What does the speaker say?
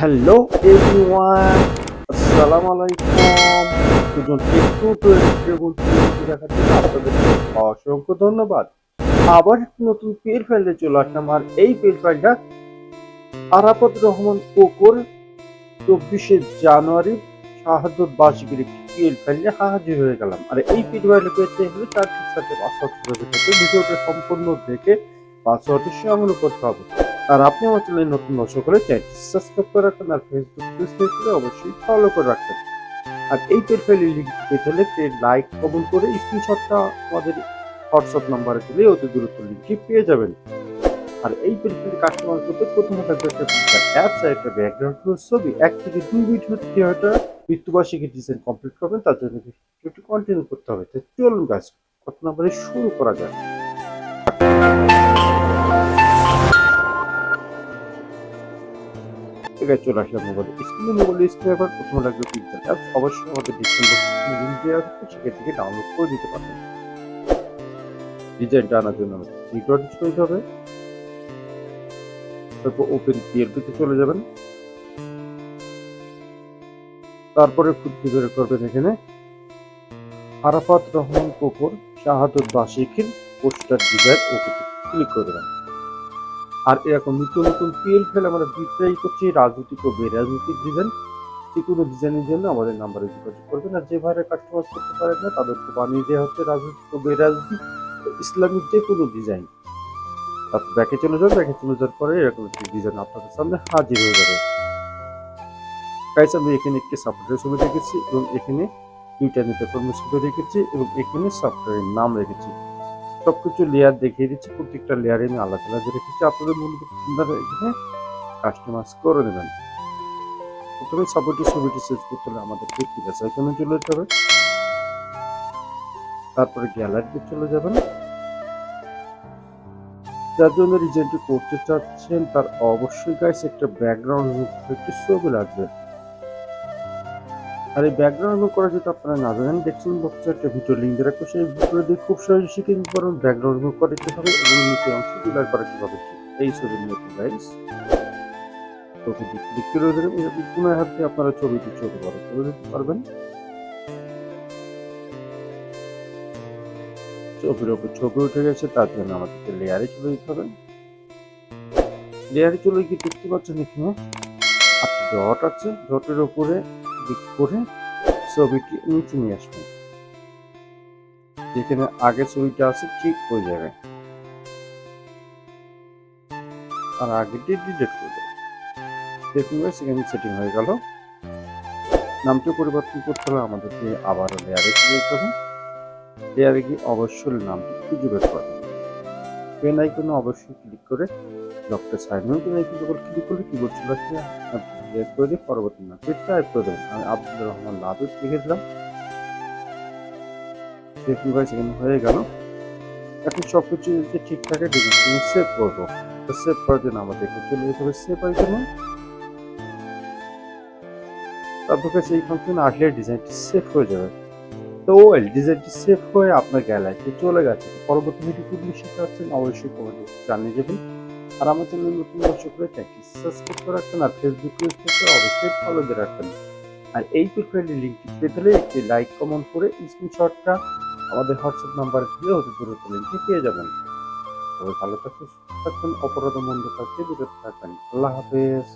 Hello everyone আলাইকুম দুজন একটু দেখার জন্য আপনাদেরকে অসংখ্য ধন্যবাদ আবার নতুন পেল ফাইলে চলে আসলাম আর এই পেল ফাইলটা আরাফত রহমান কোকর চব্বিশে জানুয়ারি শাহাদত বার্ষিকীর একটি পেল ফাইলে হাজির হয়ে গেলাম। আর এই পেল ফাইলে পেতে হলে চারটির সাথে পাসওয়ার্ড ভিডিওটা সম্পূর্ণ দেখে পাসওয়ার্ডটি সংগ্রহ করতে হবে। আর আপনি আমার চ্যানেলে নতুন দর্শক হলে চ্যানেলটি সাবস্ক্রাইব করে রাখবেন আর ফেসবুক পেজ থেকে অবশ্যই ফলো করে রাখবেন আর এই প্রোফাইলের লিঙ্ক পেতে হলে লাইক কমেন্ট করে স্ক্রিনশটটা আমাদের হোয়াটসঅ্যাপ নাম্বারে দিলে অতি দ্রুত লিঙ্কটি পেয়ে যাবেন। আর এই প্রোফাইল কাস্টমার করতে প্রথমে একটা পিকচার অ্যাপস একটা ব্যাকগ্রাউন্ড ছবি, এক থেকে দুই ভিডিও থিয়েটার মৃত্যুবার্ষিকী ডিজাইন কমপ্লিট করবেন, তার জন্য ভিডিওটি কন্টিনিউ করতে হবে। তো চলুন গাছ কত নাম্বারে শুরু করা যায় চলে স্ক্রিনে মোবাইল স্ক্রিনে লাগবে পিক্সেল অ্যাপস অবশ্যই আমাদের লিঙ্ক দেওয়া সেখান থেকে ডাউনলোড করে দিতে পারবেন। ডিজাইনটা আনার জন্য হবে। তারপর ওপেন পিএলপিতে চলে যাবেন। তারপরে খুঁজতে বের করবেন এখানে। আরাফাত রহমান কোকর শাহাদত বাসিকির পোস্টার ডিজাইন, ওকে ক্লিক করে দেবেন। আর এরকম নিত্য নতুন পিএল ফেল আমরা বিক্রয় করছি রাজনৈতিক ও বেরাজনৈতিক ডিজাইন যে কোনো ডিজাইনের জন্য আমাদের নাম্বারে যোগাযোগ করবেন আর যে ভাইরা কাস্টমাইজ করতে পারেন না, তাদেরকে বানিয়ে দেওয়া হচ্ছে রাজনৈতিক ও বেরাজনৈতিক ও ইসলামিক যে কোনো ডিজাইন তারপর ব্যাকে চলে যাবে ব্যাকে চলে যাওয়ার পরে এরকম একটি ডিজাইন আপনাদের সামনে হাজির হয়ে যাবে। গাইস আমি এখানে একটি সফটওয়্যার ছবি রেখেছি এবং এখানে দুইটা নিতে কর্মী ছবি রেখেছি এবং এখানে সফটওয়্যারের নাম রেখেছি। সবকিছু লেয়ার দেখিয়ে দিচ্ছি, প্রত্যেকটা লেয়ারে আমি আলাদা আলাদা রেখেছি। আপনাদের মূলত আপনারা এখানে কাস্টমাইজ করে নেবেন। প্রথমে ছবিটি ছবিটি সেভ করতে হলে আমাদেরকে আছে এখানে চলে যেতে হবে। তারপরে গ্যালারিতে চলে যাবেন। যার জন্য ডিজাইনটি করতে চাচ্ছেন, তার অবশ্যই গাইস একটা ব্যাকগ্রাউন্ড একটি ছবি লাগবে। আর এই ব্যাকগ্রাউন্ড করা যদি আপনারা না জানেন, দেখছেন বক্সে একটা ভিডিও লিঙ্ক দিয়ে রাখব। সেই ভিডিও দিয়ে খুব সহজে শিখে নিতে পারবেন ব্যাকগ্রাউন্ড রিমুভ করে কীভাবে এবং নিচে অংশ ডিলার করা কীভাবে এই ছবির মতো গাইস ছবিটি ক্লিক করে দেবেন, এরকম কোনো হাতে আপনারা ছবিটি ছোট করে দিতে পারবেন। ছবির ওপর ছবি উঠে গেছে, তার জন্য আমাদেরকে লেয়ারে চলে যেতে হবে। লেয়ারে চলে গিয়ে দেখতে পাচ্ছেন এখানে আপনি ডট আছে। ডটের উপরে ক্লিক করে ছবিটি নিচে নিয়ে আসবেন। যেখানে আগে ছবিটা আছে ঠিক হয়ে যাবে আর আগেটি ডিলিট করে দেবে দেখুন সেখানে সেটিং হয়ে গেল। নামটি পরিবর্তন করতে হলে আমাদেরকে আবার লেয়ারে চলে যেতে হবে। লেয়ারে গিয়ে অবশ্যই নামটি খুঁজে বের করবেন পেন আইকনে অবশ্যই ক্লিক করে ডক্টর পেন আইকনে ক্লিক করলে কিবোর্ড চলে আসবে। করে দিয়ে পরবর্তী টাইপ করে দেবেন আমি রহমান লাদুস লিখে দিলাম দেখুন ভাই সেখানে হয়ে গেল? এখন সব কিছু যদি সেভ করব। সেভ করার জন্য আমাদের চলে যেতে হবে। সেভ আইকনে তারপর কাছে এই ফাংশনে আসলে ডিজাইনটি সেভ হয়ে যাবে। তো ওয়েল ডিজাইনটি সেভ হয়ে আপনার গ্যালারিতে চলে গেছে। পরবর্তী ভিডিও খুবই শিখতে পারছেন অবশ্যই কমেন্ট জানিয়ে যাবেন আর আমার চ্যানেল নতুন দর্শক হয়ে থাকি সাবস্ক্রাইব করে রাখবেন আর ফেসবুক পেজ থেকে অবশ্যই ফলো দিয়ে রাখবেন। আর এই প্রোফাইলের লিঙ্কটি পেতে হলে একটি লাইক কমেন্ট করে স্ক্রিনশটটা আমাদের হোয়াটসঅ্যাপ নাম্বারে দিয়ে অতি দ্রুত লিঙ্কটি পেয়ে যাবেন। তবে ভালো থাকবেন অপরাধ মন্দ থাকতে বিরত থাকবেন। আল্লাহ হাফেজ।